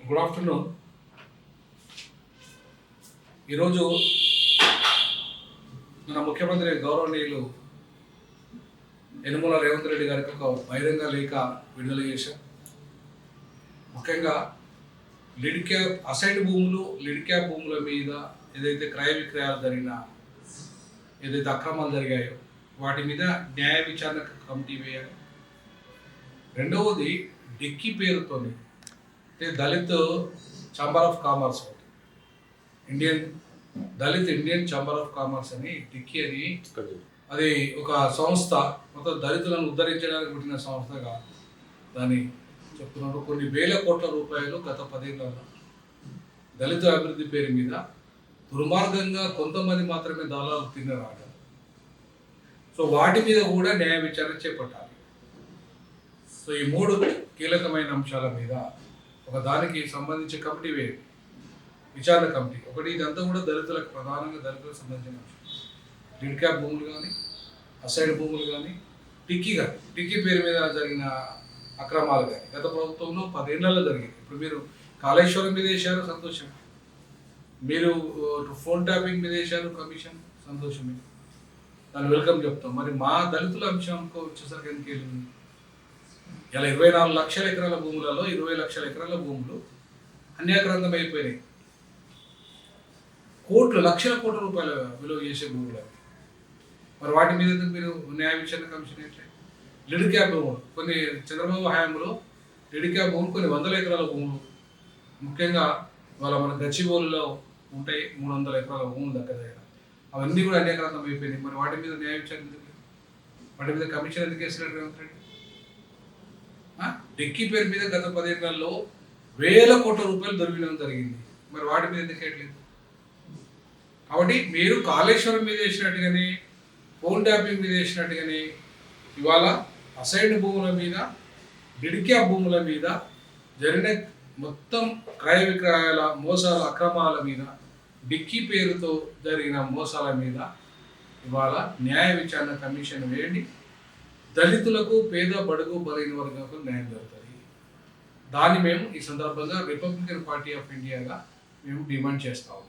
Good afternoon ఈరోజు మన ముఖ్యమంత్రి గౌరవనీయులు యనుమల రేవంత్ రెడ్డి గారికి ఒక బహిరంగ లేఖ విడుదల చేశాం ముఖ్యంగా లిడ్ క్యాప్ అసైడ్ భూములు లిడ్ క్యాప్ భూముల మీద ఏదైతే క్రయ విక్రయాలు జరిగిన ఏదైతే అక్రమాలు జరిగాయో వాటి మీద న్యాయ విచారణ కమిటీ వేయాలి. రెండవది డిక్కీ పేరుతోని అంటే Dalit Chamber of Commerce Indian Dalit Indian Chamber of Commerce అని డిక్కీ అని అది ఒక సంస్థ మొత్తం దళితులను ఉద్ధరించడానికి పుట్టిన సంస్థగా దాన్ని చెప్తున్నారు. కొన్ని వేల కోట్ల రూపాయలు గత పదేళ్ళలో దళిత అభివృద్ధి పేరు మీద దుర్మార్గంగా కొంతమంది మాత్రమే దళాలు తిన్నరాట. సో వాటి మీద కూడా న్యాయ విచారణ చేపట్టాలి. సో ఈ మూడు కీలకమైన అంశాల మీద ఒక దానికి సంబంధించి కమిటీ వే విచారణ కమిటీ. ఒకటి ఇదంతా కూడా దళితులకు ప్రధానంగా దళితులకు సంబంధించిన అంశం. క్యాప్ భూములు కానీ అసైడ్ భూములు కానీ టిక్కీ కానీ టిక్కీ పేరు మీద జరిగిన అక్రమాలు కానీ గత ప్రభుత్వంలో పదేళ్ళలో జరిగింది ఇప్పుడు మీరు కాళేశ్వరం మీద వేశారు సంతోషం మీరు ఫోన్ ట్యాపింగ్ మీద వేశారు కమిషన్ సంతోషమే. దాన్ని వెల్కమ్ చెప్తాం. మరి మా దళితుల అంశంకు వచ్చేసరికి ఎందుకు వెళ్ళింది ఇలా ఇరవై నాలుగు లక్షల ఎకరాల భూములలో ఇరవై లక్షల ఎకరాల భూములు అన్యాక్రాంతం అయిపోయినాయి కోట్లు లక్షల కోట్ల రూపాయల విలువ చేసే భూములు అవి. మరి వాటి మీద ఎందుకు మీరు న్యాయ విచారణ కమిషన్ ఏంటి లిడ్ క్యాప్ భూములు కొన్ని చంద్రబాబు హయాంలో లిడ్ క్యాప్ భూములు కొన్ని వందల ఎకరాల భూములు. ముఖ్యంగా వాళ్ళ మన గచ్చిబోలులో ఉంటాయి మూడు వందల ఎకరాల భూములు దగ్గర దగ్గర. అవన్నీ కూడా అన్యాక్రాంతం అయిపోయినాయి. మరి వాటి మీద న్యాయ విచారణ ఎందుకు వాటి మీద కమిషన్ ఎందుకు వేసినట్టు రేవంత్ రెడ్డి? డెక్కీ పేరు మీద గత పదేళ్ళలో వేల కోట్ల రూపాయలు దొరికినం జరిగింది. మరి వాటి మీద ఎందుకు వేయట్లేదు? కాబట్టి మీరు కాళేశ్వరం మీద వేసినట్టుగానే ఫోన్ ట్యాపింగ్ మీద వేసినట్టుగానే ఇవాళ అసైడ్ భూముల మీద డిడిక్యా భూముల మీద జరిగిన మొత్తం క్రయ విక్రయాల మోసాల అక్రమాల మీద డిక్కీ పేరుతో జరిగిన మోసాల మీద ఇవాళ న్యాయ విచారణ కమిషన్ వేయండి. దళితులకు పేద బడుగు బలైన వర్గాలకు న్యాయం జరుగుతుంది. దాన్ని మేము ఈ సందర్భంగా రిపబ్లికన్ పార్టీ ఆఫ్ ఇండియాగా మేము డిమాండ్ చేస్తాము